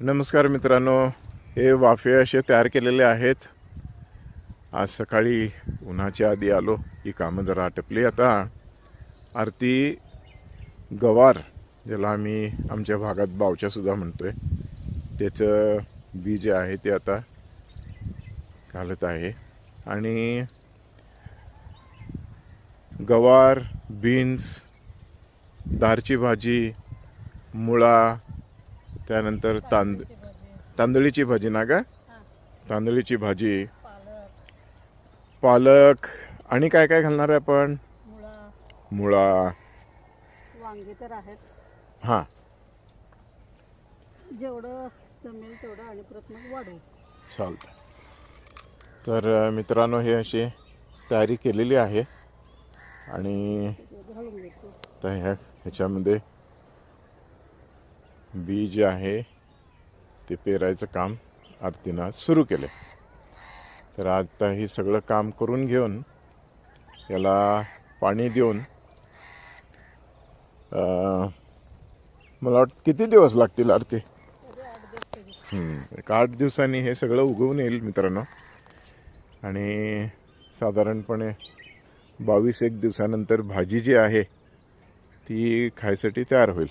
नमस्कार मित्रांनो हे वाफे असे तयार केलेले आहेत. आज सकाळी उन्हाच्या आधी आलो ही कामं जरा आटपली. आता आरती गवार ज्याला आम्ही आमच्या भागात बावच्यासुद्धा म्हणतो आहे त्याचं बी जे आहे ते आता घालत आहे. आणि गवार बीन्स दारची भाजी मुळा त्यानंतर तांद तांदळीची भाजी ना का तांदळीची भाजी. पालक. आणि काय काय घालणार आहे आपण? मुळा. वांगे तर आहेत. हां. जेवढं जमेल तेवढं आणि परत मग वाढवू चालतं तर मित्रांनो हे अशी तयारी केलेली आहे. आणि ते घालून घेतो आता ह्या ह्याच्यामध्ये बी जे आहे ते पेरायचं काम आरतीनं आज सुरू केलं तर आता हे सगळं काम करून घेऊन याला पाणी देऊन मला वाटतं किती दिवस लागतील आरती? एक आठ दिवसांनी हे सगळं उगवून येईल मित्रांनो. आणि साधारणपणे बावीस एक दिवसानंतर भाजी जी आहे ती खायसाठी तयार होईल.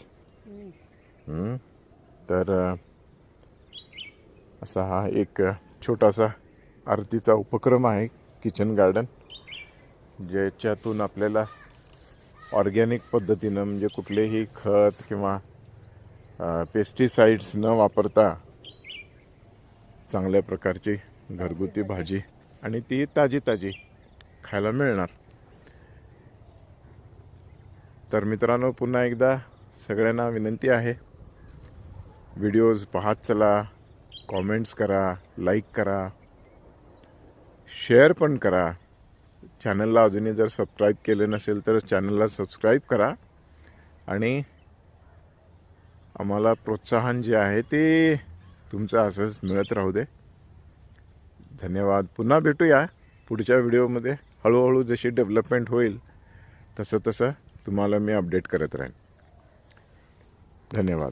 तर असा हा एक छोटासा आरतीचा उपक्रम आहे किचन गार्डन ज्याच्यातून आपल्याला ऑर्गॅनिक पद्धतीनं म्हणजे कुठलेही खत किंवा पेस्टिसाइड्स न वापरता चांगल्या प्रकारची घरगुती भाजी आणि ती ताजी ताजी खायला मिळणार. तर मित्रांनो पुन्हा एकदा सगळ्यांना विनंती आहे व्हिडिओज पाहत चला कॉमेंट्स करा लाईक करा शेअर पण करा. चॅनलला अजूनही जर सबस्क्राईब केलं नसेल तर चॅनलला सबस्क्राईब करा. आणि आम्हाला प्रोत्साहन जे आहे ते तुमचं असंच मिळत राहू दे. धन्यवाद. पुन्हा भेटूया पुढच्या व्हिडिओमध्ये हळूहळू जशी डेव्हलपमेंट होईल तसं तसं तुम्हाला मी अपडेट करत राहीन. धन्यवाद.